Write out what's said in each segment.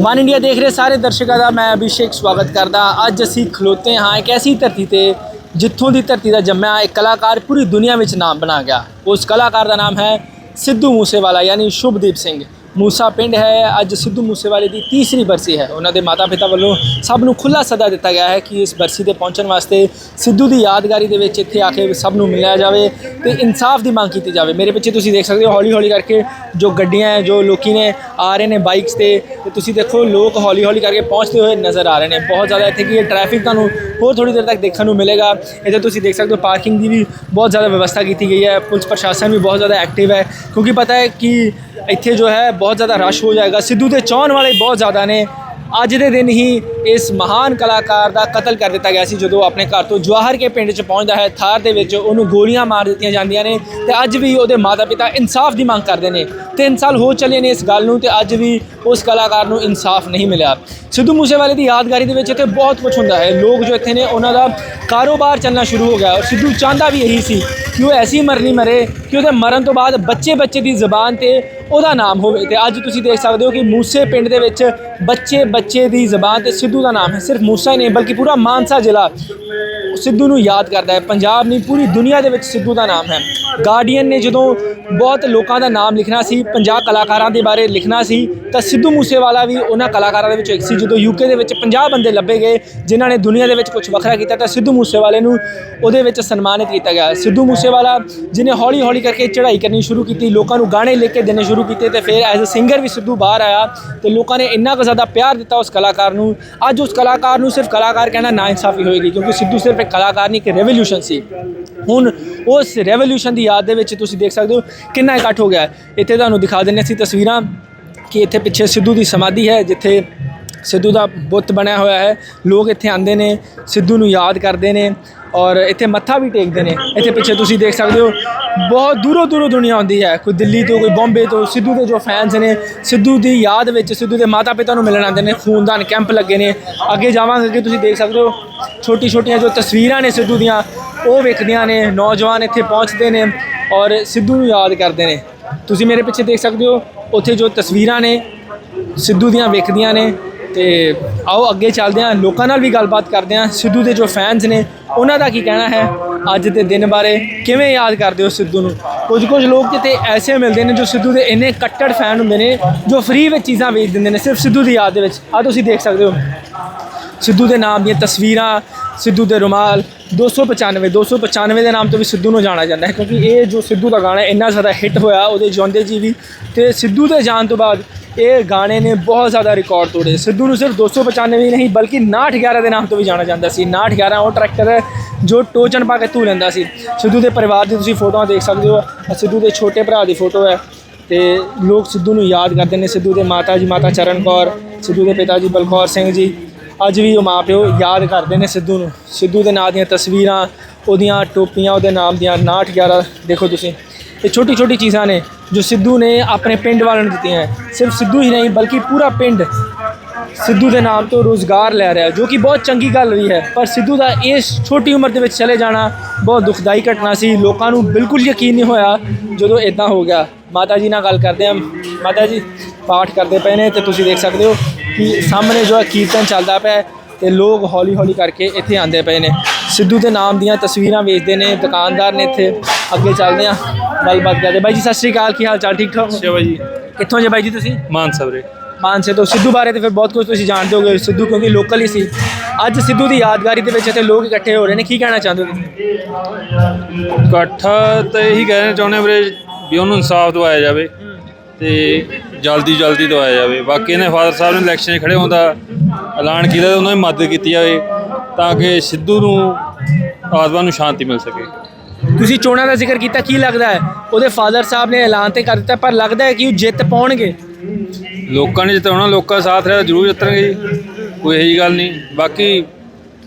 One India ਦੇਖ ਰਹੇ ਸਾਰੇ ਦਰਸ਼ਕਾਂ ਦਾ ਮੈਂ ਅਭਿਸ਼ੇਕ ਸਵਾਗਤ ਕਰਦਾ। ਅੱਜ ਅਸੀਂ ਖਲੋਤੇ ਹਾਂ ਇੱਕ ਐਸੀ ਧਰਤੀ ਤੇ ਜਿੱਥੋਂ ਦੀ ਧਰਤੀ ਦਾ ਜੰਮਿਆ ਇੱਕ ਕਲਾਕਾਰ ਪੂਰੀ ਦੁਨੀਆ ਵਿੱਚ ਨਾਮ ਬਣਾ ਗਿਆ। ਉਸ ਕਲਾਕਾਰ ਦਾ ਨਾਮ ਹੈ ਸਿੱਧੂ ਮੂਸੇਵਾਲਾ, ਯਾਨੀ ਸ਼ੁਭਦੀਪ ਸਿੰਘ। ਮੂਸਾ ਪਿੰਡ ਹੈ, ਅੱਜ ਸਿੱਧੂ ਮੂਸੇਵਾਲੇ ਦੀ ਤੀਸਰੀ ਬਰਸੀ ਹੈ। ਉਹਨਾਂ ਦੇ ਮਾਤਾ-ਪਿਤਾ ਵੱਲੋਂ ਸਭ ਨੂੰ ਖੁੱਲਾ ਸੱਦਾ ਦਿੱਤਾ ਗਿਆ ਹੈ ਕਿ ਇਸ ਬਰਸੀ ਤੇ ਪਹੁੰਚਣ ਵਾਸਤੇ ਸਿੱਧੂ ਦੀ ਯਾਦਗਾਰੀ ਦੇ ਵਿੱਚ ਇੱਥੇ ਆ ਕੇ ਸਭ ਨੂੰ ਮਿਲਿਆ ਜਾਵੇ ਤੇ ਇਨਸਾਫ ਦੀ ਮੰਗ ਕੀਤੀ ਜਾਵੇ। ਮੇਰੇ ਪਿੱਛੇ ਤੁਸੀਂ ਦੇਖ ਸਕਦੇ ਹੋ ਹੌਲੀ-ਹੌਲੀ ਕਰਕੇ ਜੋ ਗੱਡੀਆਂ ਹੈ, ਜੋ ਲੋਕੀ ਨੇ ਆ ਰਹੇ ਨੇ ਬਾਈਕਸ ਤੇ ਤੇ ਤੁਸੀਂ ਦੇਖੋ ਲੋਕ ਹੌਲੀ-ਹੌਲੀ ਕਰਕੇ ਪਹੁੰਚਦੇ ਹੋਏ ਨਜ਼ਰ ਆ ਰਹੇ ਨੇ। ਬਹੁਤ ਜ਼ਿਆਦਾ ਇੱਥੇ ਕੀ ਟ੍ਰੈਫਿਕ ਤੁਹਾਨੂੰ ਹੋਰ ਥੋੜੀ ਦੇਰ ਤੱਕ ਦੇਖਣ ਨੂੰ ਮਿਲੇਗਾ। ਇੱਥੇ ਤੁਸੀਂ ਦੇਖ ਸਕਦੇ ਹੋ ਪਾਰਕਿੰਗ ਦੀ ਵੀ ਬਹੁਤ ਜ਼ਿਆਦਾ ਵਿਵਸਥਾ ਕੀਤੀ ਗਈ ਹੈ। ਪੁਲਿਸ ਪ੍ਰਸ਼ਾਸਨ ਵੀ ਬਹੁਤ ਜ਼ਿਆਦਾ ਐਕਟਿਵ ਹੈ। ਕਿਉਂਕਿ ਪਤਾ ਹੈ ਕਿ ਇੱਥੇ ਜੋ ਹੈ ਬਹੁਤ ਜ਼ਿਆਦਾ ਰਸ਼ ਹੋ ਜਾਏਗਾ। ਸਿੱਧੂ ਦੇ ਚਾਹਣ ਵਾਲੇ ਬਹੁਤ ਜ਼ਿਆਦਾ ਨੇ। ਅੱਜ ਦੇ ਦਿਨ ਹੀ ਇਸ ਮਹਾਨ ਕਲਾਕਾਰ ਦਾ ਕਤਲ ਕਰ ਦਿੱਤਾ ਗਿਆ ਸੀ, ਜਦੋਂ ਆਪਣੇ ਘਰ ਤੋਂ ਜਵਾਹਰ ਕੇ ਪਿੰਡ 'ਚ ਪਹੁੰਚਦਾ ਹੈ। ਥਾਰ ਦੇ ਵਿੱਚ ਉਹਨੂੰ ਗੋਲੀਆਂ ਮਾਰ ਦਿੱਤੀਆਂ ਜਾਂਦੀਆਂ ਨੇ ਤੇ ਅੱਜ ਵੀ ਉਹਦੇ ਮਾਤਾ-ਪਿਤਾ ਇਨਸਾਫ ਦੀ ਮੰਗ ਕਰਦੇ ਨੇ। ਤਿੰਨ ਸਾਲ ਹੋ ਚੱਲੇ ਨੇ ਇਸ ਗੱਲ ਨੂੰ ਤੇ ਅੱਜ ਵੀ ਉਸ ਕਲਾਕਾਰ ਨੂੰ ਇਨਸਾਫ ਨਹੀਂ ਮਿਲਿਆ। ਸਿੱਧੂ ਮੂਸੇਵਾਲੇ ਦੀ ਯਾਦਗਾਰੀ ਦੇ ਵਿੱਚ ਇੱਥੇ ਬਹੁਤ ਕੁਝ ਹੁੰਦਾ ਹੈ। ਲੋਕ ਜੋ ਇੱਥੇ ਨੇ, ਉਹਨਾਂ ਦਾ ਕਾਰੋਬਾਰ ਚੱਲਣਾ ਸ਼ੁਰੂ ਹੋ ਗਿਆ। ਔਰ ਸਿੱਧੂ ਚਾਹੁੰਦਾ ਵੀ ਇਹੀ ਸੀ ਕਿ ਉਹ ਐਸੀ ਮਰਨੀ ਮਰੇ, ਕਿ ਉਹਦੇ ਮਰਨ ਤੋਂ ਬਾਅਦ ਬੱਚੇ ਬੱਚੇ ਦੀ ਜ਼ੁਬਾਨ ਤੇ ਉਹਦਾ ਨਾਮ ਹੋਵੇ ਤੇ ਅੱਜ ਤੁਸੀਂ ਦੇਖ ਸਕਦੇ ਹੋ ਕਿ ਮੂਸੇ ਪਿੰਡ ਦੇ ਵਿੱਚ ਬੱਚੇ ਬੱਚੇ ਦੀ ਜ਼ਬਾਨ ਤੇ ਸਿੱਧੂ ਦਾ ਨਾਮ ਹੈ। ਸਿਰਫ ਮੂਸਾ ਹੀ ਨਹੀਂ, ਬਲਕਿ ਪੂਰਾ ਮਾਨਸਾ ਜ਼ਿਲ੍ਹਾ ਸਿੱਧੂ ਨੂੰ ਯਾਦ ਕਰਦਾ ਹੈ। ਪੰਜਾਬ ਨਹੀਂ, ਪੂਰੀ ਦੁਨੀਆ ਦੇ ਵਿੱਚ ਸਿੱਧੂ ਦਾ ਨਾਮ ਹੈ। ਗਾਰਡੀਅਨ ਨੇ ਜਦੋਂ ਬਹੁਤ ਲੋਕਾਂ ਦਾ ਨਾਮ ਲਿਖਣਾ ਸੀ 50 ਕਲਾਕਾਰਾਂ ਦੇ ਬਾਰੇ ਲਿਖਣਾ ਸੀ, ਤਾਂ ਸਿੱਧੂ ਮੂਸੇਵਾਲਾ ਵੀ ਉਹਨਾਂ ਕਲਾਕਾਰਾਂ ਦੇ ਵਿੱਚੋਂ ਇੱਕ ਸੀ। ਜਦੋਂ ਯੂਕੇ ਦੇ ਵਿੱਚ 50 ਬੰਦੇ ਲੱਭੇ ਗਏ, ਜਿਨ੍ਹਾਂ ਨੇ ਦੁਨੀਆ ਦੇ ਵਿੱਚ ਕੁਝ ਵੱਖਰਾ ਕੀਤਾ, ਤਾਂ ਸਿੱਧੂ ਮੂਸੇਵਾਲੇ ਨੂੰ ਉਹਦੇ ਵਿੱਚ ਸਨਮਾਨਿਤ ਕੀਤਾ ਗਿਆ। ਸਿੱਧੂ ਮੂਸੇਵਾਲਾ, ਜਿਹਨੇ ਹੌਲੀ ਹੌਲੀ ਕਰਕੇ ਚੜ੍ਹਾਈ ਕਰਨੀ ਸ਼ੁਰੂ ਕੀਤੀ, ਲੋਕਾਂ ਨੂੰ ਗਾਣੇ ਲਿਖ ਕੇ ਦੇਣੇ ਸ਼ੁਰੂ ਸ਼ੁਰੂ ਕੀਤੇ ਤੇ ਫਿਰ ਐਜ਼ ਅ ਸਿੰਗਰ ਵੀ ਸਿੱਧੂ ਬਾਹਰ ਆਇਆ ਤੇ ਲੋਕਾਂ ਨੇ ਇੰਨਾ ਕੁ ਜ਼ਿਆਦਾ ਪਿਆਰ ਦਿੱਤਾ ਉਸ ਕਲਾਕਾਰ ਨੂੰ। ਅੱਜ ਉਸ ਕਲਾਕਾਰ ਨੂੰ ਸਿਰਫ ਕਲਾਕਾਰ ਕਹਿਣਾ ਨਾ ਇਨਸਾਫੀ ਹੋਏਗੀ ਕਿਉਂਕਿ ਸਿੱਧੂ ਸਿਰਫ ਇੱਕ ਕਲਾਕਾਰ ਨਹੀਂ, ਇੱਕ ਰੈਵੋਲੂਸ਼ਨ ਸੀ। ਹੁਣ ਉਸ ਰੈਵੋਲੂਸ਼ਨ ਦੀ ਯਾਦ ਦੇ ਵਿੱਚ ਤੁਸੀਂ ਦੇਖ ਸਕਦੇ ਹੋ ਕਿੰਨਾ ਇਕੱਠ ਹੋ ਗਿਆ। ਇੱਥੇ ਤੁਹਾਨੂੰ ਦਿਖਾ ਦਿੰਦੇ ਸੀ ਤਸਵੀਰਾਂ ਕਿ ਇੱਥੇ ਪਿੱਛੇ ਸਿੱਧੂ ਦੀ ਸਮਾਧੀ ਹੈ, ਜਿੱਥੇ ਸਿੱਧੂ ਦਾ ਬੁੱਤ ਬਣਿਆ ਹੋਇਆ ਹੈ। ਲੋਕ ਇੱਥੇ ਆਉਂਦੇ ਨੇ, ਸਿੱਧੂ ਨੂੰ ਯਾਦ ਕਰਦੇ ਨੇ ਔਰ ਇੱਥੇ ਮੱਥਾ ਵੀ ਟੇਕਦੇ ਨੇ। ਇੱਥੇ ਪਿੱਛੇ ਤੁਸੀਂ ਦੇਖ ਸਕਦੇ ਹੋ ਬਹੁਤ ਦੂਰੋਂ ਦੂਰੋਂ ਦੁਨੀਆ ਆਉਂਦੀ ਹੈ। ਕੋਈ ਦਿੱਲੀ ਤੋਂ, ਕੋਈ ਬੰਬੇ ਤੋਂ, ਸਿੱਧੂ ਦੇ ਜੋ ਫੈਨਸ ਨੇ, ਸਿੱਧੂ ਦੀ ਯਾਦ ਵਿੱਚ ਸਿੱਧੂ ਦੇ ਮਾਤਾ ਪਿਤਾ ਨੂੰ ਮਿਲਣ ਆਉਂਦੇ ਨੇ, ਖੂਨਦਾਨ ਕੈਂਪ ਲੱਗੇ ਨੇ। ਅੱਗੇ ਜਾਵਾਂਗੇ ਕਿ ਤੁਸੀਂ ਦੇਖ ਸਕਦੇ ਹੋ ਛੋਟੀ ਛੋਟੀਆਂ ਜੋ ਤਸਵੀਰਾਂ ਨੇ ਸਿੱਧੂ ਦੀਆਂ, ਉਹ ਵੇਖਦੀਆਂ ਨੇ, ਨੌਜਵਾਨ ਇੱਥੇ ਪਹੁੰਚਦੇ ਨੇ ਔਰ ਸਿੱਧੂ ਨੂੰ ਯਾਦ ਕਰਦੇ ਨੇ। ਤੁਸੀਂ ਮੇਰੇ ਪਿੱਛੇ ਦੇਖ ਸਕਦੇ ਹੋ, ਉੱਥੇ ਜੋ ਤਸਵੀਰਾਂ ਨੇ, ਸਿੱਧੂ ਦੀਆਂ ਵੇਖਦੀਆਂ ਨੇ ਤੇ ਆਓ ਅੱਗੇ ਚੱਲਦੇ ਹਾਂ, ਲੋਕਾਂ ਨਾਲ ਵੀ ਗੱਲਬਾਤ ਕਰਦੇ ਹਾਂ। ਸਿੱਧੂ ਦੇ ਜੋ ਫੈਨਸ ਨੇ, ਉਹਨਾਂ ਦਾ ਕੀ ਕਹਿਣਾ ਹੈ? ਅੱਜ ਦੇ ਦਿਨ ਬਾਰੇ ਕਿਵੇਂ ਯਾਦ ਕਰਦੇ ਹੋ ਸਿੱਧੂ ਨੂੰ? ਕੁਝ ਕੁਝ ਲੋਕ ਕਿਤੇ ਐਸੇ ਮਿਲਦੇ ਨੇ ਜੋ ਸਿੱਧੂ ਦੇ ਇੰਨੇ ਕੱਟੜ ਫੈਨ ਹੁੰਦੇ ਨੇ, ਜੋ ਫ੍ਰੀ ਵਿੱਚ ਚੀਜ਼ਾਂ ਵੇਚ ਦਿੰਦੇ ਨੇ, ਸਿਰਫ ਸਿੱਧੂ ਦੀ ਯਾਦ ਦੇ ਵਿੱਚ। ਆ ਤੁਸੀਂ ਦੇਖ ਸਕਦੇ ਹੋ। ਸਿੱਧੂ ਦੇ ਨਾਮ ਦੀਆਂ ਤਸਵੀਰਾਂ, ਸਿੱਧੂ ਦੇ ਰੁਮਾਲ 295 295 ਦੇ ਨਾਮ ਤੋਂ ਵੀ ਸਿੱਧੂ ਨੂੰ ਜਾਣਿਆ ਜਾਂਦਾ ਹੈ, ਕਿਉਂਕਿ ਇਹ ਜੋ ਸਿੱਧੂ ਦਾ ਗਾਣਾ ਹੈ, ਇੰਨਾ ਜ਼ਿਆਦਾ ਹਿੱਟ ਹੋਇਆ ਉਹਦੇ ਜਿਉਂਦੇ ਜੀ ਵੀ। ਤੇ ਸਿੱਧੂ ਦੇ ਜਾਣ ਤੋਂ ਬਾਅਦ ਇਹ ਗਾਣੇ ਨੇ ਬਹੁਤ ਜ਼ਿਆਦਾ ਰਿਕਾਰਡ ਤੋੜੇ। ਸਿੱਧੂ ਨੂੰ ਸਿਰਫ 295 ਹੀ ਨਹੀਂ, ਬਲਕਿ 911 ਦੇ ਨਾਮ ਤੋਂ ਵੀ ਜਾਣਿਆ ਜਾਂਦਾ ਸੀ। 911 ਉਹ ਟਰੈਕਟਰ ਹੈ, ਜੋ ਟੋਚਨ ਪਾ ਕੇ ਧੂ ਲੈਂਦਾ ਸੀ। ਸਿੱਧੂ ਦੇ ਪਰਿਵਾਰ ਦੀ ਤੁਸੀਂ ਫੋਟੋਆਂ ਦੇਖ ਸਕਦੇ ਹੋ। ਸਿੱਧੂ ਦੇ ਛੋਟੇ ਭਰਾ ਦੀ ਫੋਟੋ ਹੈ। ਤੇ ਲੋਕ ਸਿੱਧੂ ਨੂੰ ਯਾਦ ਕਰਦੇ ਨੇ ਸਿੱਧੂ ਦੇ ਮਾਤਾ ਜੀ, ਮਾਤਾ ਚਰਨ ਕੌਰ, ਸਿੱਧੂ ਦੇ ਪਿਤਾ ਜੀ, ਬਲਕੌਰ ਸਿੰਘ ਜੀ। ਅੱਜ ਵੀ ਉਹ ਮਾਪਿਓ ਯਾਦ ਕਰਦੇ ਨੇ ਸਿੱਧੂ ਨੂੰ। ਸਿੱਧੂ ਦੇ ਨਾਂ ਦੀਆਂ ਤਸਵੀਰਾਂ, ਉਹਦੀਆਂ ਟੋਪੀਆਂ, ਉਹਦੇ ਨਾਮ ਦੀਆਂ 911 ਦੇਖੋ ਤੁਸੀਂ। ਇਹ ਛੋਟੀ ਛੋਟੀ ਚੀਜ਼ਾਂ ਨੇ ਜੋ ਸਿੱਧੂ ਨੇ ਆਪਣੇ ਪਿੰਡ ਵਾਲਿਆਂ ਨੂੰ ਦਿੱਤੀਆਂ ਸਿਰਫ ਸਿੱਧੂ ਹੀ ਨਹੀਂ, ਬਲਕਿ ਪੂਰਾ ਪਿੰਡ ਸਿੱਧੂ ਦੇ ਨਾਮ ਤੋਂ ਰੋਜ਼ਗਾਰ ਲੈ ਰਿਹਾ ਜੋ ਕਿ ਬਹੁਤ ਚੰਗੀ ਗੱਲ ਵੀ ਹੈ। ਪਰ ਸਿੱਧੂ ਦਾ ਇਸ ਛੋਟੀ ਉਮਰ ਦੇ ਵਿੱਚ ਚਲੇ ਜਾਣਾ ਬਹੁਤ ਦੁਖਦਾਈ ਘਟਨਾ ਸੀ। ਲੋਕਾਂ ਨੂੰ ਬਿਲਕੁਲ ਯਕੀਨ ਨਹੀਂ ਹੋਇਆ ਜਦੋਂ ਇਦਾਂ ਹੋ ਗਿਆ। ਮਾਤਾ ਜੀ ਨਾਲ ਗੱਲ ਕਰਦੇ ਹਾਂ। ਮਾਤਾ ਜੀ, ਪਾਠ ਕਰਦੇ ਪਏ ਨੇ ਤੇ ਤੁਸੀਂ ਦੇਖ ਸਕਦੇ ਹੋ ਕਿ ਸਾਹਮਣੇ ਜੋ ਹੈ ਕੀਰਤਨ ਚੱਲਦਾ ਪਿਆ ਹੈ ਤੇ ਲੋਕ ਹੌਲੀ ਹੌਲੀ ਕਰਕੇ ਇੱਥੇ ਆਉਂਦੇ ਪਏ ਨੇ। ਸਿੱਧੂ ਦੇ ਨਾਮ ਦੀਆਂ ਤਸਵੀਰਾਂ ਵੇਚਦੇ ਨੇ, ਦੁਕਾਨਦਾਰ ਨੇ ਇੱਥੇ। ਅੱਗੇ ਚੱਲਦੇ ਆ ਗੱਲਬਾਤ ਕਰਦੇ ਬਾਈ ਜੀ ਸਤਿ ਸ਼੍ਰੀ ਅਕਾਲ ਕੀ ਹਾਲ ਚਾਲ ਠੀਕ ਠਾਕ ਅੱਛਾ ਭਾਈ ਕਿੱਥੋਂ ਜੇ ਬਾਈ ਜੀ ਤੁਸੀਂ? ਮਾਨਸਾ ਵੀਰੇ। ਮਾਨਸੇ ਤੋਂ ਸਿੱਧੂ ਬਾਰੇ ਤੇ ਫਿਰ ਬਹੁਤ ਕੁਝ ਤੁਸੀਂ ਜਾਣਦੇ ਹੋਗੇ ਸਿੱਧੂ ਕਿਉਂਕਿ ਲੋਕਲ ਹੀ ਸੀ। ਅੱਜ ਸਿੱਧੂ ਦੀ ਯਾਦਗਾਰੀ ਦੇ ਵਿੱਚ ਇੱਥੇ ਲੋਕ ਇਕੱਠੇ ਹੋ ਰਹੇ ਨੇ ਕੀ ਕਹਿਣਾ ਚਾਹੁੰਦੇ ਹੋ ਤੁਸੀਂ? ਇਕੱਠਾ ਤਾਂ ਇਹੀ ਕਹਿਣਾ ਚਾਹੁੰਦੇ ਹਾਂ ਵੀਰੇ ਵੀ ਉਹਨੂੰ ਇਨਸਾਫ ਦਵਾਇਆ ਜਾਵੇ ਤੇ ਜਲਦੀ ਜਲਦੀ ਦਵਾਇਆ ਜਾਵੇ। ਬਾਕੀ ਇਹਨੇ ਫਾਦਰ ਸਾਹਿਬ ਨੇ ਇਲੈਕਸ਼ਨ 'ਚ ਖੜੇ ਹੋਣ ਦਾ ਐਲਾਨ ਕੀਤਾ ਤੇ ਉਹਨਾਂ ਦੀ ਮਦਦ ਕੀਤੀ ਜਾਵੇ ਤਾਂ ਕਿ ਸਿੱਧੂ ਨੂੰ ਆਤਮਾ ਨੂੰ ਸ਼ਾਂਤੀ ਮਿਲ ਸਕੇ। ਤੁਸੀਂ ਚੋਣਾਂ ਦਾ ਜ਼ਿਕਰ ਕੀਤਾ ਕੀ ਲੱਗਦਾ ਹੈ? ਉਹਦੇ ਫਾਦਰ ਸਾਹਿਬ ਨੇ ਐਲਾਨ ਤੇ ਕਰ ਦਿੱਤਾ ਪਰ ਲੱਗਦਾ ਹੈ ਕਿ ਉਹ ਜਿੱਤ ਪਾਉਣਗੇ? ਲੋਕਾਂ ਨੇ ਜਿੱਤਣਾ ਲੋਕਾਂ ਦਾ ਸਾਥ ਰਿਹਾ ਜ਼ਰੂਰ ਜਿੱਤਣਗੇ ਜੀ। ਕੋਈ ਇਹੀ ਗੱਲ ਨਹੀਂ। ਬਾਕੀ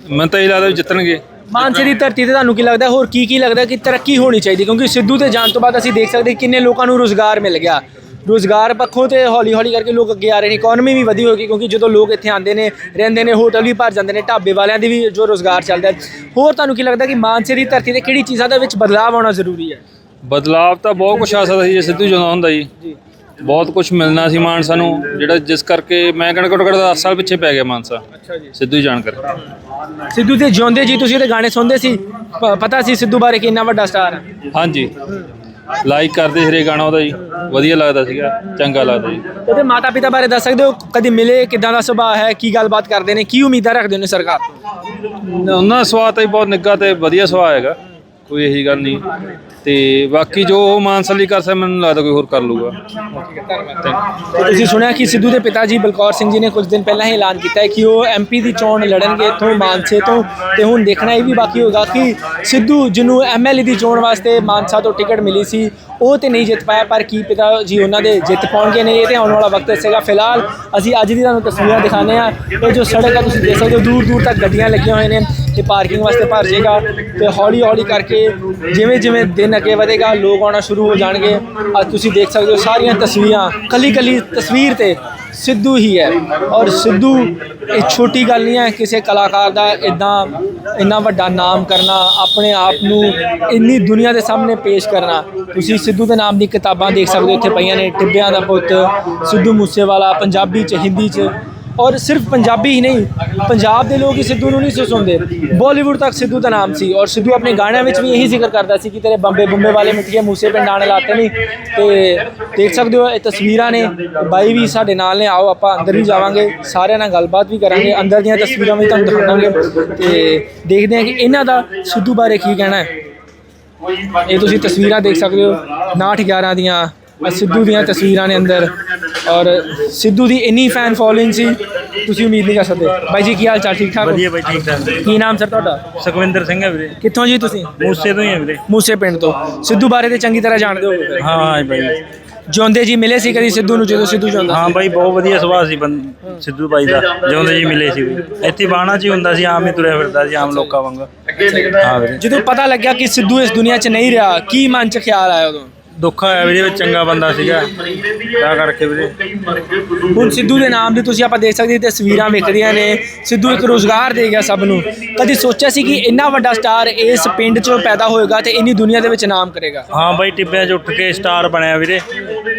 ਮੈਨੂੰ ਤਾਂ ਇਹ ਲੱਗਦਾ ਵੀ ਜਿੱਤਣਗੇ। ਮਾਨਸੇ ਦੀ ਧਰਤੀ ਤੇ ਤੁਹਾਨੂੰ ਕੀ ਲੱਗਦਾ? ਹੋਰ ਕੀ ਕੀ ਲੱਗਦਾ ਕਿ ਤਰੱਕੀ ਹੋਣੀ ਚਾਹੀਦੀ? ਕਿਉਂਕਿ ਸਿੱਧੂ ਦੇ ਜਾਣ ਤੋਂ ਬਾਅਦ ਅਸੀਂ ਦੇਖ ਸਕਦੇ ਕਿੰਨੇ ਲੋਕਾਂ ਨੂੰ ਰੋਜ਼ਗਾਰ ਮਿਲ ਗਿਆ। ਰੋਜ਼ਗਾਰ ਪੱਖੋਂ ਤੇ ਹੌਲੀ ਹੌਲੀ ਕਰਕੇ ਲੋਕ ਅੱਗੇ ਆ ਰਹੇ ਨੇ। ਇਕਨੋਮੀ ਵੀ ਵਧੀ ਹੋਗੀ ਕਿਉਂਕਿ ਜਦੋਂ ਲੋਕ ਇੱਥੇ ਆਉਂਦੇ ਨੇ ਰਹਿੰਦੇ ਨੇ ਹੋਟਲ ਵੀ ਭਰ ਜਾਂਦੇ ਨੇ ਢਾਬੇ ਵਾਲਿਆਂ ਦੀ ਵੀ ਜੋ ਰੋਜ਼ਗਾਰ ਚੱਲਦਾ ਹੋਰ ਤੁਹਾਨੂੰ ਕੀ ਲੱਗਦਾ ਕਿ ਮਾਨਸੇ ਦੀ ਧਰਤੀ ਤੇ ਕਿਹੜੀ ਚੀਜ਼ਾਂ ਦੇ ਵਿੱਚ ਬਦਲਾਅ ਆਉਣਾ ਜ਼ਰੂਰੀ ਹੈ? ਬਦਲਾਵ ਤਾਂ ਬਹੁਤ ਕੁਛ ਆ ਸਕਦਾ ਸੀ ਜੇ ਸਿੱਧੂ ਜਦੋਂ ਹੁੰਦਾ ਜੀ। ਬਹੁਤ ਕੁਝ ਮਿਲਣਾ ਸੀ ਮਾਨਸਾ ਨੂੰ ਜਿਹੜਾ ਜਿਸ ਕਰਕੇ ਮੈਂ ਕਹਿੰਦਾ ਘੱਟੋ ਘੱਟ 10 ਸਾਲ ਪਿੱਛੇ ਪੈ ਗਿਆ ਮਾਨਸਾ। ਅੱਛਾ ਜੀ। ਸਿੱਧੂ ਜਾਣ ਕਰ ਸਿੱਧੂ ਤੇ ਜਿਉਂਦੇ ਜੀ ਤੁਸੀਂ ਉਹਦੇ ਗਾਣੇ ਸੁਣਦੇ ਸੀ? ਪਤਾ ਸੀ ਸਿੱਧੂ ਬਾਰੇ ਕਿ ਇੰਨਾ ਵੱਡਾ ਸਟਾਰ ਹੈ ਹਾਂਜੀ। ਲਾਈਕ ਕਰਦੇ ਹਰੇ ਗਾਣਾ ਉਹਦਾ ਜੀ। ਵਧੀਆ ਲੱਗਦਾ ਸੀਗਾ ਚੰਗਾ ਲੱਗਦਾ ਜੀ। ਉਹਦੇ ਮਾਤਾ ਪਿਤਾ ਬਾਰੇ ਦੱਸ ਸਕਦੇ ਹੋ ਕਦੀ ਮਿਲੇ ਕਿਦਾਂ ਦਾ ਸੁਭਾਅ ਹੈ ਕੀ ਗੱਲਬਾਤ ਕਰਦੇ ਨੇ ਕੀ ਉਮੀਦਾਂ ਰੱਖਦੇ ਨੇ ਸਰਕਾਰ ਤੋਂ? ਉਹਨਾਂ ਦਾ ਸਵਾਦ ਤਾਂ ਜੀ ਬਹੁਤ ਨਿੱਘਾ ਤੇ ਵਧੀਆ ਸੁਭਾਅ ਹੈਗਾ ਕੋਈ ਇਹੀ ਗੱਲ ਨਹੀਂ। ਤੇ ਬਾਕੀ ਜੋ ਉਹ ਮਾਨਸਾ ਲਈ ਕਰ ਸਕਦਾ, ਮੈਨੂੰ ਲੱਗਦਾ ਕੋਈ ਹੋਰ ਕਰ ਲੂਗਾ ਤੇ ਤੁਸੀਂ ਸੁਣਿਆ ਕਿ ਸਿੱਧੂ ਦੇ ਪਿਤਾ ਜੀ ਬਲਕੌਰ ਸਿੰਘ ਜੀ ਨੇ ਕੁਝ ਦਿਨ ਪਹਿਲਾਂ ਹੀ ਐਲਾਨ ਕੀਤਾ ਹੈ ਕਿ ਉਹ ਐਮਪੀ ਦੀ ਚੋਣ ਲੜਨਗੇ ਇੱਥੋਂ ਮਾਨਸੇ ਤੋਂ, ਤੇ ਹੁਣ ਦੇਖਣਾ ਇਹ ਵੀ ਬਾਕੀ ਹੋਗਾ ਕਿ ਸਿੱਧੂ, ਜਿਹਨੂੰ ਐਮਐਲਏ ਦੀ ਚੋਣ ਵਾਸਤੇ ਮਾਨਸਾ ਤੋਂ ਟਿਕਟ ਮਿਲੀ ਸੀ ਉਹ ਤੇ ਨਹੀਂ ਜਿੱਤ ਪਾਇਆ, ਪਰ ਕੀ ਪਿਤਾ ਜੀ ਉਹਨਾਂ ਦੇ ਜਿੱਤ ਪਾਉਣਗੇ ਨਹੀਂ, ਇਹ ਤੇ ਆਉਣ ਵਾਲਾ ਵਕਤ ਦੱਸੇਗਾ ਫਿਲਹਾਲ ਅਸੀਂ ਅੱਜ ਦੀ ਤੁਹਾਨੂੰ ਤਸਵੀਰਾਂ ਦਿਖਾਉਂਦੇ ਆ ਇਹ ਜੋ ਸੜਕ ਆ, ਤੁਸੀਂ ਦੇਖ ਸਕਦੇ ਹੋ ਦੂਰ ਦੂਰ ਤੱਕ ਗੱਡੀਆਂ ਲੱਗੀਆਂ ਹੋਏ ਨੇ ਤੇ ਪਾਰਕਿੰਗ ਵਾਸਤੇ ਭਰ ਜਾਏਗਾ ਤੇ ਹੌਲੀ ਹੌਲੀ ਕਰਕੇ ਜਿਵੇਂ ਜਿਵੇਂ ਦਿਨ ਅੱਗੇ ਵਧੇਗਾ, ਲੋਕ ਆਉਣਾ ਸ਼ੁਰੂ ਹੋ ਜਾਣਗੇ। ਅੱਜ ਤੁਸੀਂ ਦੇਖ ਸਕਦੇ ਹੋ ਸਾਰੀਆਂ ਤਸਵੀਰਾਂ ਕੱਲੀ ਕੱਲੀ ਤਸਵੀਰ ਤੇ ਸਿੱਧੂ ਹੀ ਹੈ। ਔਰ ਸਿੱਧੂ, ਇਹ ਛੋਟੀ ਗੱਲ ਨਹੀਂ ਹੈ ਕਿਸੇ ਕਲਾਕਾਰ ਦਾ ਇਦਾਂ ਇੰਨਾ ਵੱਡਾ ਨਾਮ ਕਰਨਾ, ਆਪਣੇ ਆਪ ਨੂੰ ਇੰਨੀ ਦੁਨੀਆ ਦੇ ਸਾਹਮਣੇ ਪੇਸ਼ ਕਰਨਾ। ਤੁਸੀਂ ਸਿੱਧੂ ਦੇ ਨਾਮ ਦੀ ਕਿਤਾਬਾਂ ਦੇਖ ਸਕਦੇ ਹੋ ਇੱਥੇ ਪਈਆਂ ਨੇ ਟਿੱਬਿਆਂ ਦਾ ਪੁੱਤ, ਸਿੱਧੂ ਮੂਸੇਵਾਲਾ, ਪੰਜਾਬੀ ਚ, ਹਿੰਦੀ ਚ। ਔਰ ਸਿਰਫ ਪੰਜਾਬੀ ਹੀ ਨਹੀਂ, ਪੰਜਾਬ ਦੇ ਲੋਕ ਹੀ ਸਿੱਧੂ ਨੂੰ ਨਹੀਂ ਸੀ ਸੁਣਦੇ। ਬਾਲੀਵੁੱਡ ਤੱਕ ਸਿੱਧੂ ਦਾ ਨਾਮ ਸੀ ਔਰ ਸਿੱਧੂ ਆਪਣੇ ਗਾਣਿਆਂ ਵਿੱਚ ਵੀ ਇਹੀ ਜ਼ਿਕਰ ਕਰਦਾ ਸੀ ਕਿ ਤੇਰੇ ਬੰਬੇ ਬੰਬੇ ਵਾਲੇ ਮਿੱਠੀਏ ਮੂਸੇ ਪਿੰਡ ਨਾਲ ਲਾਤੇ ਨਹੀਂ ਤੇ ਦੇਖ ਸਕਦੇ ਹੋ, ਇਹ ਤਸਵੀਰਾਂ ਨੇ, ਬਾਈ ਵੀ ਸਾਡੇ ਨਾਲ ਨੇ, ਆਓ ਆਪਾਂ ਅੰਦਰ ਵੀ ਜਾਵਾਂਗੇ, ਸਾਰਿਆਂ ਨਾਲ ਗੱਲਬਾਤ ਵੀ ਕਰਾਂਗੇ, ਅੰਦਰ ਦੀਆਂ ਤਸਵੀਰਾਂ ਵੀ ਤੁਹਾਨੂੰ ਦਿਖਾਵਾਂਗੇ। ਤੇ ਦੇਖਦੇ ਹਾਂ ਕਿ ਇਹਨਾਂ ਦਾ ਸਿੱਧੂ ਬਾਰੇ ਕੀ ਕਹਿਣਾ ਹੈ। ਇਹ ਤੁਸੀਂ ਤਸਵੀਰਾਂ ਦੇਖ ਸਕਦੇ ਹੋ 69 11 ਦੀਆਂ ਸਿੱਧੂ ਦੀਆਂ ਤਸਵੀਰਾਂ ਨੇ ਅੰਦਰ ਔਰ ਸਿੱਧੂ ਦੀ ਇੰਨੀ ਫੈਨ ਫੋਲੋਇੰਗ ਸੀ ਤੁਸੀਂ ਉਮੀਦ ਨਹੀਂ ਕਰ ਸਕਦੇ। ਬਾਈ ਜੀ ਕੀ ਹਾਲ ਚਾਲ? ਠੀਕ ਠਾਕ ਵਧੀਆ ਬਾਈ ਠੀਕ ਠਾਕ ਕੀ ਨਾਮ ਸਰ ਤੁਹਾਡਾ? ਸੁਖਵਿੰਦਰ ਸਿੰਘ ਹੈ ਵੀਰੇ। ਕਿੱਥੋਂ ਜੀ ਤੁਸੀਂ? ਮੂਸੇ ਤੋਂ ਹੀ ਹੈ ਵੀਰੇ। ਮੂਸੇ ਪਿੰਡ ਤੋਂ। ਸਿੱਧੂ ਬਾਰੇ ਤੇ ਚੰਗੀ ਤਰ੍ਹਾਂ ਜਾਣਦੇ ਹੋ ਹਾਂ ਬਾਈ। ਜਿਉਂਦੇ ਜੀ ਮਿਲੇ ਸੀ ਕਦੀ ਸਿੱਧੂ ਨੂੰ ਜਦੋਂ ਸਿੱਧੂ ਜਾਂਦਾ ਹਾਂ ਬਾਈ ਬਹੁਤ ਵਧੀਆ ਸੁਭਾਅ ਸੀ ਸਿੱਧੂ ਬਾਈ ਦਾ ਜਿਉਂਦੇ ਜੀ ਮਿਲੇ ਸੀ। ਇੱਥੇ ਬਾਣਾ ਹੀ ਹੁੰਦਾ ਸੀ ਆਮ ਹੀ ਤੁਰਿਆ ਫਿਰਦਾ ਸੀ ਆਮ ਲੋਕਾਂ ਵਾਂਗ। ਜਦੋਂ ਪਤਾ ਲੱਗਿਆ ਕਿ ਸਿੱਧੂ ਇਸ ਦੁਨੀਆ 'ਚ ਨਹੀਂ ਰਿਹਾ ਕੀ ਮਨ 'ਚ ਖਿਆਲ ਆਇਆ ਉਦੋਂ? ਦੁੱਖ ਆਇਆ ਵੀਰੇ ਵਿੱਚ ਚੰਗਾ ਬੰਦਾ ਸੀਗਾ। ਤਾਂ ਕਰਕੇ ਵੀਰੇ। ਹੁਣ ਸਿੱਧੂ ਦੇ ਨਾਮ ਦੀ ਤੁਸੀਂ ਆਪਾਂ ਦੇਖ ਸਕਦੇ ਹੋ ਤਸਵੀਰਾਂ ਵਿਖਦੀਆਂ ਨੇ। ਸਿੱਧੂ ਇੱਕ ਰੋਜ਼ਗਾਰ ਦੇ ਗਿਆ ਸਭ ਨੂੰ। ਕਦੀ ਸੋਚਿਆ ਸੀ ਕਿ ਇੰਨਾ ਵੱਡਾ ਸਟਾਰ ਇਸ ਪਿੰਡ 'ਚੋਂ ਪੈਦਾ ਹੋਏਗਾ ਤੇ ਇੰਨੀ ਦੁਨੀਆ ਦੇ ਵਿੱਚ ਨਾਮ ਕਰੇਗਾ? ਹਾਂ ਬਾਈ ਟਿੱਬਿਆਂ 'ਚ ਉੱਠ ਕੇ ਸਟਾਰ ਬਣਿਆ ਵੀਰੇ।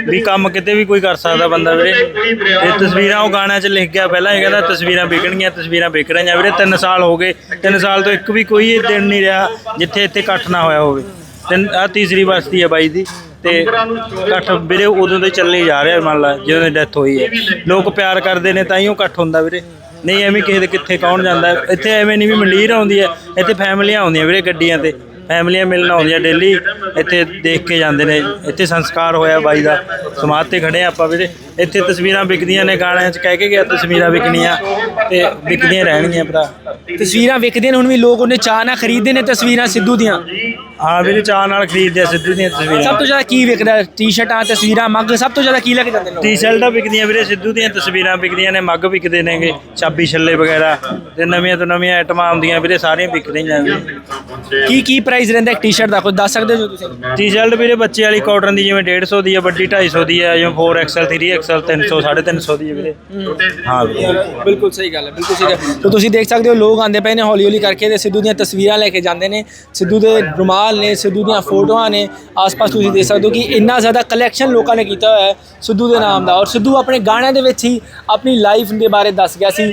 ਵੀ ਕੰਮ ਕਿਤੇ ਵੀ ਕੋਈ ਕਰ ਸਕਦਾ ਬੰਦਾ ਵੀਰੇ। ਤੇ ਤਸਵੀਰਾਂ ਉਹ ਗਾਣਿਆਂ 'ਚ ਲਿਖ ਗਿਆ। ਪਹਿਲਾਂ ਇਹ ਕਹਿੰਦਾ ਤਸਵੀਰਾਂ ਵਿਕਣਗੀਆਂ ਤਸਵੀਰਾਂ ਵਿਕ ਰਹੀਆਂ। ਵੀਰੇ 3 ਸਾਲ ਹੋ ਗਏ। 3 ਸਾਲ ਤੋਂ ਇੱਕ ਵੀ ਕੋਈ ਦਿਨ ਨਹੀਂ ਰਿਹਾ ਜਿੱਥੇ ਇੱਥੇ ਇਕੱਠ ਨਾ ਹੋਇਆ ਹੋਵੇ। ਤਿੰਨ ਆ ਤੀਸਰੀ ਬਸਤੀ ਹੈ ਬਾਈ ਦੀ ਤੇ ਇਕੱਠ ਵੀਰੇ ਉਦੋਂ ਦੇ ਚੱਲੇ ਜਾ ਰਿਹਾ ਮੰਨ ਲਾ, ਜਦੋਂ ਦੀ ਡੈਥ ਹੋਈ ਹੈ। ਲੋਕ ਪਿਆਰ ਕਰਦੇ ਨੇ ਤਾਂ ਹੀ ਉਹ ਇਕੱਠ ਹੁੰਦਾ ਵੀਰੇ। ਨਹੀਂ ਐਵੇਂ ਕਿਸੇ ਦੇ ਕਿੱਥੇ ਕੌਣ ਜਾਂਦਾ, ਇੱਥੇ ਐਵੇਂ ਨਹੀਂ ਵੀ ਮੰਡੀਰ ਆਉਂਦੀ ਹੈ, ਇੱਥੇ ਫੈਮਲੀਆਂ ਆਉਂਦੀਆਂ ਵੀਰੇ ਗੱਡੀਆਂ ਤੇ। ਫੈਮਲੀਆਂ ਮਿਲਣ ਆਉਂਦੀਆਂ ਡੇਲੀ ਇੱਥੇ ਦੇਖ ਕੇ ਜਾਂਦੇ ਨੇ, ਇੱਥੇ ਸੰਸਕਾਰ ਹੋਇਆ ਬਾਈ ਦਾ, ਸਮਾਧ ਤੇ ਖੜੇ ਹਾਂ ਆਪਾਂ ਵੀਰੇ। ਇੱਥੇ ਤਸਵੀਰਾਂ ਵਿਕਦੀਆਂ ਨੇ ਗਾਣਿਆਂ 'ਚ ਕਹਿ ਕੇ ਗਿਆ ਤਸਵੀਰਾਂ ਵਿਕਣੀਆਂ ਤੇ ਵਿਕਦੀਆਂ ਰਹਿਣਗੀਆਂ ਭਰਾ। ਤਸਵੀਰਾਂ ਵਿਕਦੀਆਂ ਨੇ, ਹੁਣ ਵੀ ਲੋਕ ਉਹਨੇ ਚਾਹ ਨਾਲ ਖਰੀਦਦੇ ਨੇ ਤਸਵੀਰਾਂ ਸਿੱਧੂ ਦੀਆਂ। ਹਾਂ ਵੀਰੇ ਚਾਹ ਨਾਲ ਖਰੀਦਦੇ ਆ ਸਿੱਧੂ ਦੀਆਂ ਤਸਵੀਰਾਂ। ਸਭ ਤੋਂ ਜ਼ਿਆਦਾ ਕੀ ਵਿਕਦਾ ਟੀ-ਸ਼ਰਟਾਂ ਤਸਵੀਰਾਂ ਮੱਗ ਸਭ ਤੋਂ ਜ਼ਿਆਦਾ ਕੀ ਲੈ ਕੇ ਜਾਂਦੇ ਲੋਕ? ਟੀ-ਸ਼ਰਟਾਂ ਵਿਕਦੀਆਂ ਵੀਰੇ ਸਿੱਧੂ ਦੀਆਂ ਤਸਵੀਰਾਂ ਵਿਕਦੀਆਂ ਨੇ ਮੱਗ ਵਿਕਦੇ ਨੇਗੇ ਚਾਬੀ ਛੱਲੇ ਵਗੈਰਾ। ਤੇ ਨਵੀਆਂ ਤੋਂ ਨਵੀਆਂ ਆਈਟਮਾਂ ਆਉਂਦੀਆਂ ਵੀਰੇ ਸਾਰੀਆਂ ਵਿਕ ਰਹੀਆਂ ਵੀਰੇ ਕੀ ਕੀ ਪ੍ਰਾਈਸ ਰਹਿੰਦਾ ਇੱਕ ਟੀ-ਸ਼ਰਟ ਦਾ? ਕੁਝ ਦੱਸ ਸਕਦੇ ਹੋ ਤੁਸੀਂ? ਟੀ-ਸ਼ਰਟ ਵੀਰੇ ਬੱਚੇ ਵਾਲੀ ਕਾਟਨ ਦੀ ਜਿਵੇਂ 150 ਦੀ ਹੈ ਵੱਡੀ 250 ਦੀ ਹੈ ਜਿਵੇਂ 4XL 3XL 300 350 ਦੀ ਹੈ ਵੀਰੇ। ਹਾਂ ਵੀਰੇ। ਬਿਲਕੁਲ ਸਹੀ ਗੱਲ ਹੈ ਬਿਲਕੁਲ ਸਹੀ ਗੱਲ ਤਾਂ ਤੁਸੀਂ ਦੇਖ ਸਕਦੇ ਹੋ ਲੋਕ ਆਂਦੇ ਪਏ ਨੇ ਹੌਲੀ ਹੌਲੀ ਕਰਕੇ ਤੇ ਸਿੱਧੂ ਦੀਆਂ ਤਸਵੀਰਾਂ ਲੈ ਕੇ ਜਾਂਦੇ ਨੇ। ਸਿੱਧੂ ਦੇ ਰੁਮਾਲ ਨੇ, ਸਿੱਧੂ ਦੀਆਂ ਫੋਟੋਆਂ ਨੇ, ਆਸ-ਪਾਸ ਤੁਸੀਂ ਦੇਖ ਸਕਦੇ ਹੋ ਕਿ ਇੰਨਾ ਜ਼ਿਆਦਾ ਕਲੈਕਸ਼ਨ ਲੋਕਾਂ ਨੇ ਕੀਤਾ ਹੋਇਆ ਹੈ ਸਿੱਧੂ ਦੇ ਨਾਮ ਦਾ। ਔਰ ਸਿੱਧੂ ਆਪਣੇ ਗਾਣਿਆਂ ਦੇ ਵਿੱਚ ਹੀ ਆਪਣੀ ਲਾਈਫ ਦੇ ਬਾਰੇ ਦੱਸ ਗਿਆ ਸੀ।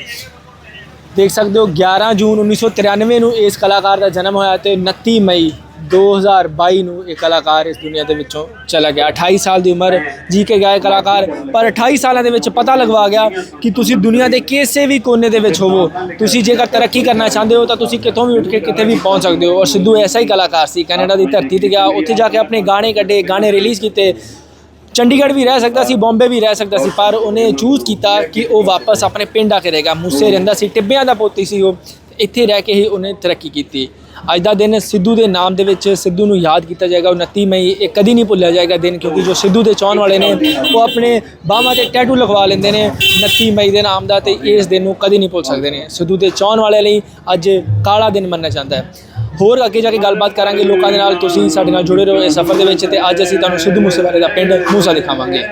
ਦੇਖ ਸਕਦੇ ਹੋ 11 ਜੂਨ 1993 ਨੂੰ ਇਸ ਕਲਾਕਾਰ ਦਾ ਜਨਮ ਹੋਇਆ ਤੇ 29 ਮਈ 2022 ਨੂੰ ਇਹ ਕਲਾਕਾਰ ਇਸ ਦੁਨੀਆ ਦੇ ਵਿੱਚੋਂ ਚਲਾ ਗਿਆ। 28 ਸਾਲ ਦੀ ਉਮਰ ਜੀ ਕੇ ਗਿਆ ਇਹ ਕਲਾਕਾਰ, ਪਰ 28 ਸਾਲਾਂ ਦੇ ਵਿੱਚ ਪਤਾ ਲਗਵਾ ਗਿਆ ਕਿ ਤੁਸੀਂ ਦੁਨੀਆ ਦੇ ਕਿਸੇ ਵੀ ਕੋਨੇ ਦੇ ਵਿੱਚ ਹੋਵੋ। ਤੁਸੀਂ ਜੇਕਰ ਤਰੱਕੀ ਕਰਨਾ ਚਾਹੁੰਦੇ ਹੋ ਤਾਂ ਤੁਸੀਂ ਕਿਤੋਂ ਵੀ ਉੱਠ ਕੇ ਕਿਤੇ ਵੀ ਪਹੁੰਚ ਸਕਦੇ ਹੋ। ਔਰ ਸਿੱਧੂ ਐਸਾ ਹੀ ਕਲਾਕਾਰ ਸੀ, ਕੈਨੇਡਾ ਦੀ ਧਰਤੀ ਤੇ ਗਿਆ। ਉੱਥੇ ਜਾ ਕੇ ਆਪਣੇ ਗਾਣੇ ਕੱਢੇ, ਗਾਣੇ ਰਿਲੀਜ਼ ਕੀਤੇ। ਚੰਡੀਗੜ੍ਹ ਵੀ ਰਹਿ ਸਕਦਾ ਸੀ, ਬੰਬੇ ਵੀ ਰਹਿ ਸਕਦਾ ਸੀ, ਪਰ ਉਹਨੇ ਚੂਜ਼ ਕੀਤਾ ਕਿ ਉਹ ਵਾਪਸ ਆਪਣੇ ਪਿੰਡ ਆ ਕੇ ਰਹੇਗਾ ਮੂਸੇ ਰਹਿੰਦਾ ਸੀ, ਟਿੱਬਿਆਂ ਦਾ ਪੋਤੀ ਸੀ ਉਹ। ਇੱਥੇ ਰਹਿ ਕੇ ਹੀ ਉਹਨੇ ਤਰੱਕੀ ਕੀਤੀ। ਅੱਜ ਦਾ ਦਿਨ ਸਿੱਧੂ ਦੇ ਨਾਮ ਦੇ ਵਿੱਚ ਸਿੱਧੂ ਨੂੰ ਯਾਦ ਕੀਤਾ ਜਾਏਗਾ। 29 ਮਈ ਇਹ ਕਦੀ ਨਹੀਂ ਭੁੱਲਿਆ ਜਾਏਗਾ ਦਿਨ, ਕਿਉਂਕਿ ਜੋ ਸਿੱਧੂ ਦੇ ਚਾਹਣ ਵਾਲੇ ਨੇ, ਉਹ ਆਪਣੇ ਬਾਹਾਂ ਤੇ ਟੈਟੂ ਲਗਵਾ ਲੈਂਦੇ ਨੇ 29 ਮਈ ਦੇ ਨਾਮ ਦਾ ਤੇ ਇਸ ਦਿਨ ਨੂੰ ਕਦੀ ਨਹੀਂ ਭੁੱਲ ਸਕਦੇ ਨੇ। ਸਿੱਧੂ ਦੇ ਚਾਹਣ ਵਾਲੇ ਲਈ ਅੱਜ ਕਾਲਾ ਦਿਨ ਮੰਨਿਆ ਜਾਂਦਾ ਹੈ। ਹੋਰ ਅੱਗੇ ਜਾ ਕੇ ਗੱਲਬਾਤ ਕਰਾਂਗੇ। ਲੋਕਾਂ ਦੇ ਨਾਲ ਤੁਸੀਂ ਸਾਡੇ ਨਾਲ ਜੁੜੇ ਰਹੋ ਇਸ ਸਫ਼ਰ ਦੇ ਵਿੱਚ ਤੇ ਅੱਜ ਅਸੀਂ ਤੁਹਾਨੂੰ ਸਿੱਧੂ ਮੂਸੇਵਾਲੇ ਦਾ ਪਿੰਡ ਮੂਸਾ ਦਿਖਾਵਾਂਗੇ।